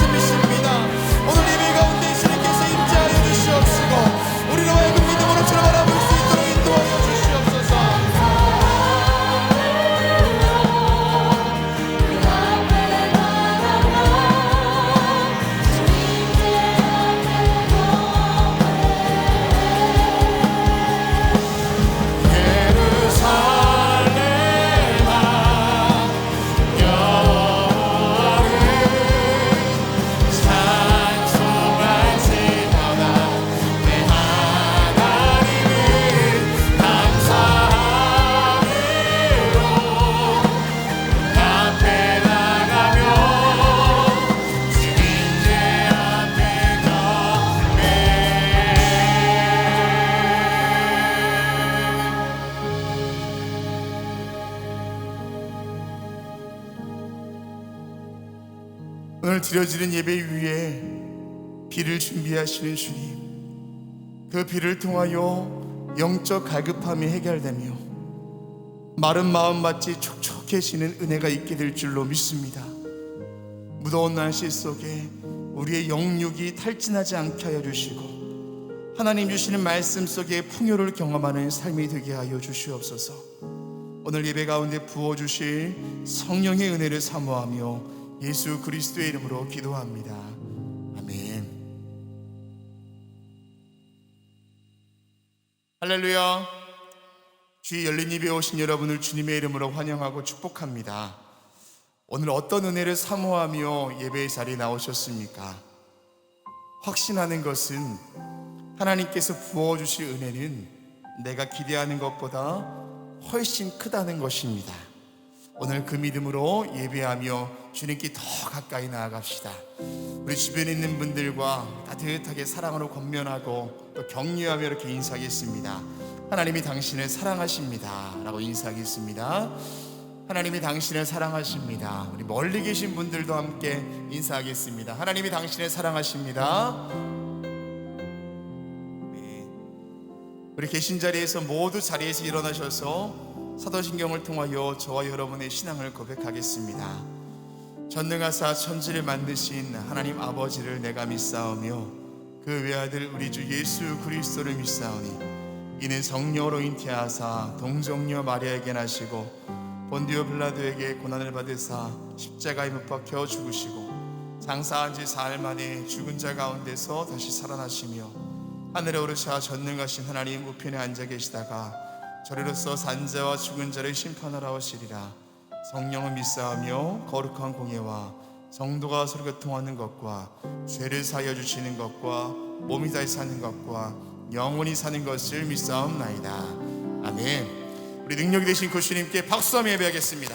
함 드려지는 예배 위에 비를 준비하시는 주님 그 비를 통하여 영적 갈급함이 해결되며 마른 마음 마치 촉촉해지는 은혜가 있게 될 줄로 믿습니다. 무더운 날씨 속에 우리의 영육이 탈진하지 않게 하여 주시고 하나님 주시는 말씀 속에 풍요를 경험하는 삶이 되게 하여 주시옵소서. 오늘 예배 가운데 부어 주실 성령의 은혜를 사모하며 예수 그리스도의 이름으로 기도합니다. 아멘. 할렐루야. 주의 열린 입에 오신 여러분을 주님의 이름으로 환영하고 축복합니다. 오늘 어떤 은혜를 사모하며 예배의 자리에 나오셨습니까? 확신하는 것은 하나님께서 부어주실 은혜는 내가 기대하는 것보다 훨씬 크다는 것입니다. 오늘 그 믿음으로 예배하며 주님께 더 가까이 나아갑시다. 우리 주변에 있는 분들과 따뜻하게 사랑으로 권면하고 또 격려하며 이렇게 인사하겠습니다. 하나님이 당신을 사랑하십니다. 라고 인사하겠습니다. 하나님이 당신을 사랑하십니다. 우리 멀리 계신 분들도 함께 인사하겠습니다. 하나님이 당신을 사랑하십니다. 네. 우리 계신 자리에서 모두 자리에서 일어나셔서 사도신경을 통하여 저와 여러분의 신앙을 고백하겠습니다. 전능하사 천지를 만드신 하나님 아버지를 내가 믿사오며 그 외아들 우리 주 예수 그리스도를 믿사오니 이는 성령으로 잉태하사 동정녀 마리아에게 나시고 본디오 빌라도에게 고난을 받으사 십자가에 못 박혀 죽으시고 장사한 지 사흘 만에 죽은 자 가운데서 다시 살아나시며 하늘에 오르샤 전능하신 하나님 우편에 앉아 계시다가 저리로서 산자와 죽은 자를 심판하러 오시리라. 성령을 믿사하며 거룩한 공예와 정도가 서로 교통하는 것과 죄를 사여 주시는 것과 몸이 다시 사는 것과 영원히 사는 것을 믿사옵나이다. 아멘. 우리 능력이 되신 그 주님께 박수하며 예배하겠습니다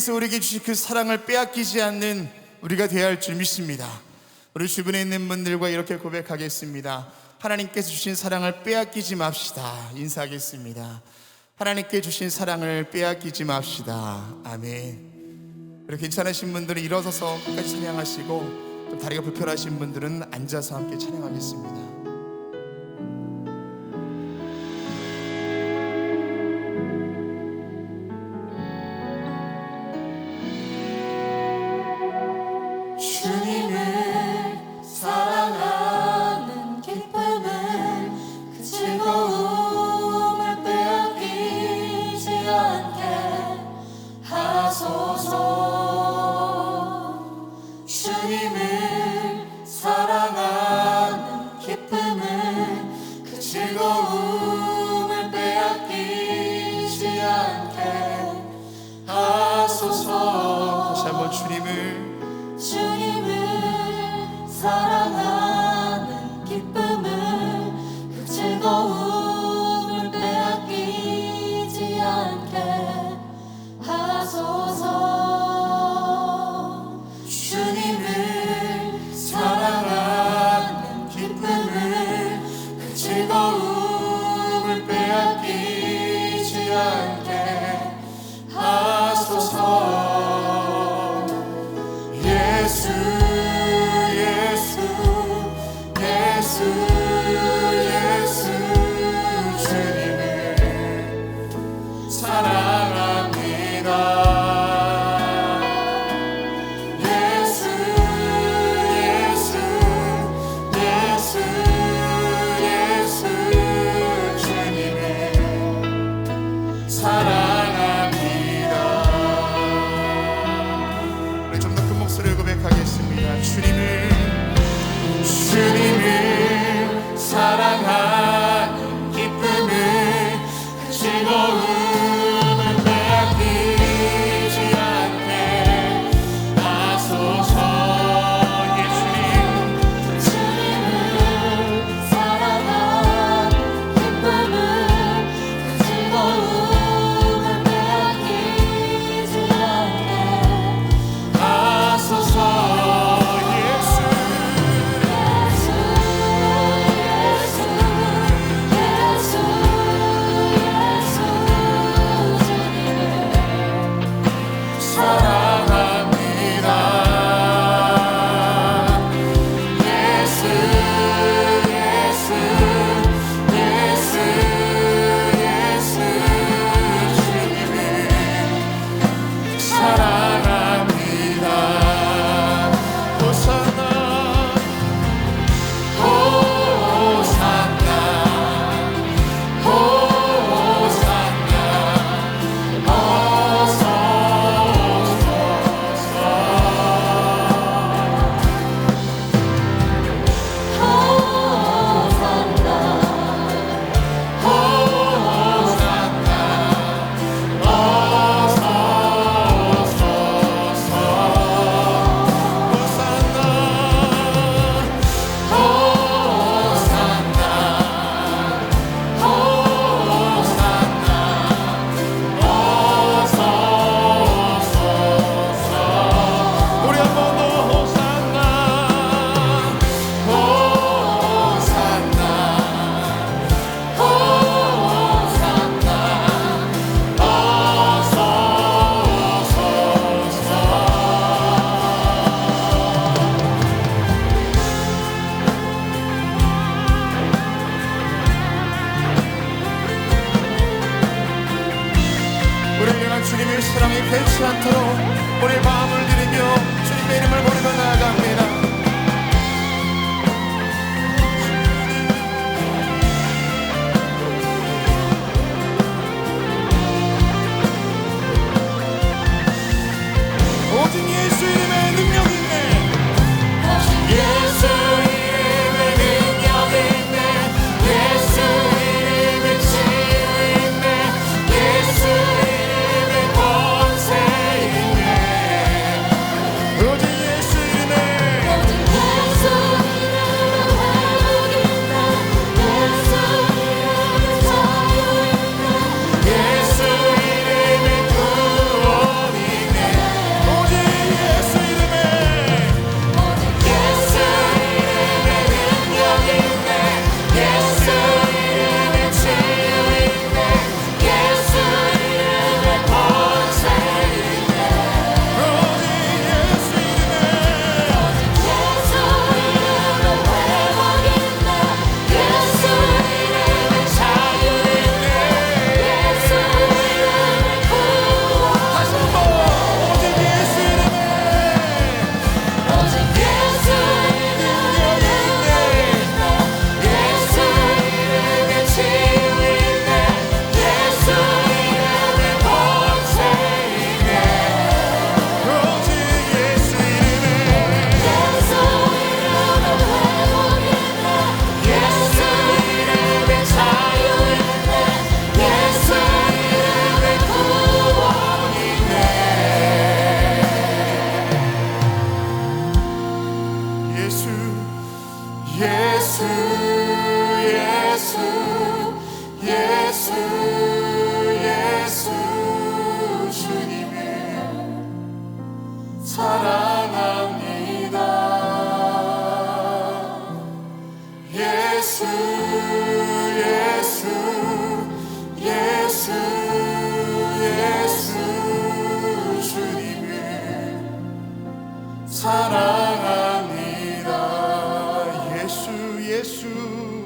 하나님께서 우리에게 주신 그 사랑을 빼앗기지 않는 우리가 되어야 할 줄 믿습니다. 우리 주변에 있는 분들과 이렇게 고백하겠습니다. 하나님께서 주신 사랑을 빼앗기지 맙시다. 인사하겠습니다. 하나님께 주신 사랑을 빼앗기지 맙시다. 아멘. 그리고 괜찮으신 분들은 일어서서 끝까지 찬양하시고 다리가 불편하신 분들은 앉아서 함께 찬양하겠습니다. 예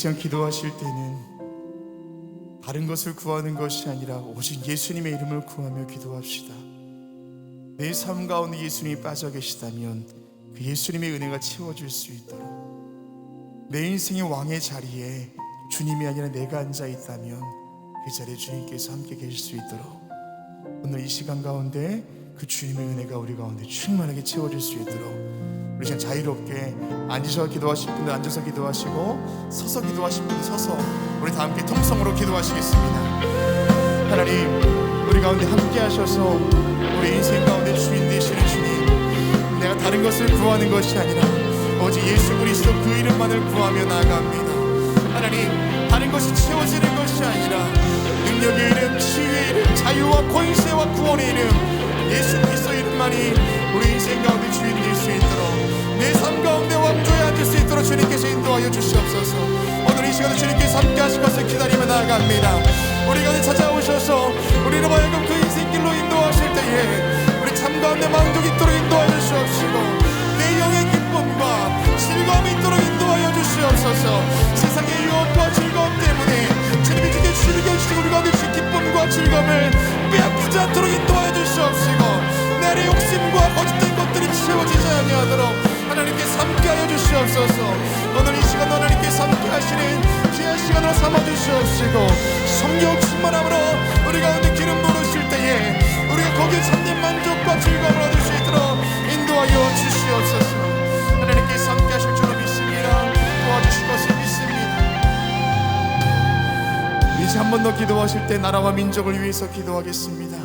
시간 기도하실 때는 다른 것을 구하는 것이 아니라 오직 예수님의 이름을 구하며 기도합시다. 내 삶 가운데 예수님이 빠져 계시다면 그 예수님의 은혜가 채워질 수 있도록 내 인생의 왕의 자리에 주님이 아니라 내가 앉아 있다면 그 자리에 주님께서 함께 계실 수 있도록 오늘 이 시간 가운데 그 주님의 은혜가 우리 가운데 충만하게 채워질 수 있도록 우리 시간 자유롭게 앉으셔 기도하실 분들 앉아서 기도하시고 서서 기도하실 분들 서서 우리 다 함께 통성으로 기도하시겠습니다. 하나님 우리 가운데 함께 하셔서 우리 인생 가운데 주인 되시는 주님 내가 다른 것을 구하는 것이 아니라 오직 예수 그리스도 그 이름만을 구하며 나아갑니다. 하나님 다른 것이 채워지는 것이 아니라 능력의 이름 치유의 이름 자유와 권세와 구원의 이름 예수 그리스도 이름만이 우리 인생 가운데 주인 될 수 있도록 내 삶 가운데 왕조에 앉을 수 있도록 주님께서 인도하여 주시옵소서. 오늘 이 시간에 주님께서 함께 하실 것을 기다리며 나아갑니다. 우리 가운데 찾아오셔서 우리로 하여금 그 인생길로 인도하실 때에 우리 참 가운데 만족이 있도록 주시옵시고 나라와 민족을 위해서 기도하겠습니다.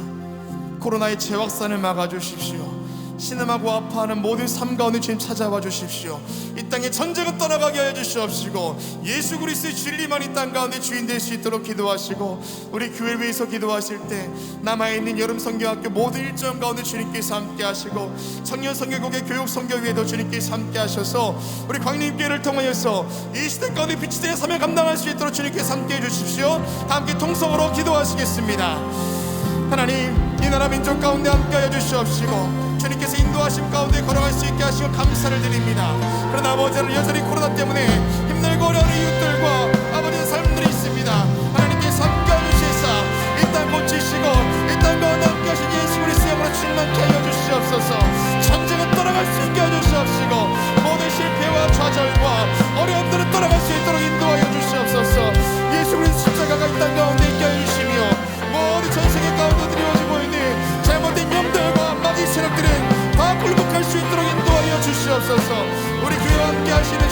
코로나의 재확산을 막아주십시오. 신음하고 아파하는 모든 삶 가운데 주님 찾아와 주십시오 이 땅에 전쟁을 떠나가게 하여 주시옵시고 예수 그리스도의 진리만 이 땅 가운데 주인 될 수 있도록 기도하시고 우리 교회를 위해서 기도하실 때 남아있는 여름 성경학교 모든 일정 가운데 주님께서 함께 하시고 청년 성경국의 교육 성경위에도 주님께서 함께 하셔서 우리 광림교회를 통하여서 이 시대 가운데 빛이 되어 사명 감당할 수 있도록 주님께서 함께 해주십시오. 다 함께 통성으로 기도하시겠습니다. 하나님 이 나라 민족 가운데 함께 하여 주시옵시고 주님께서 인도하심 가운데 걸어갈 수 있게 하시고 감사를 드립니다. 그러나 아버지 는 여전히 코로나 때문에 힘들고 어려운 이웃들과 아버지의 삶들이 있습니다. 하나님께서 함께하여 주시사 이땅 고치시고 이땅 가운데 함께하신 예수 그리스도의 영으로 충만케 하여 주시옵소서. 전쟁은 떠나갈 수 있게 하여 주시옵시고 모든 실패와 좌절과 어려움들을 떠나갈 수 있도록 인도하여 주시옵소서. 예수 그리스도 십자가가 이 땅 가운데 주시옵소서. 우리 교회와 함께 하시는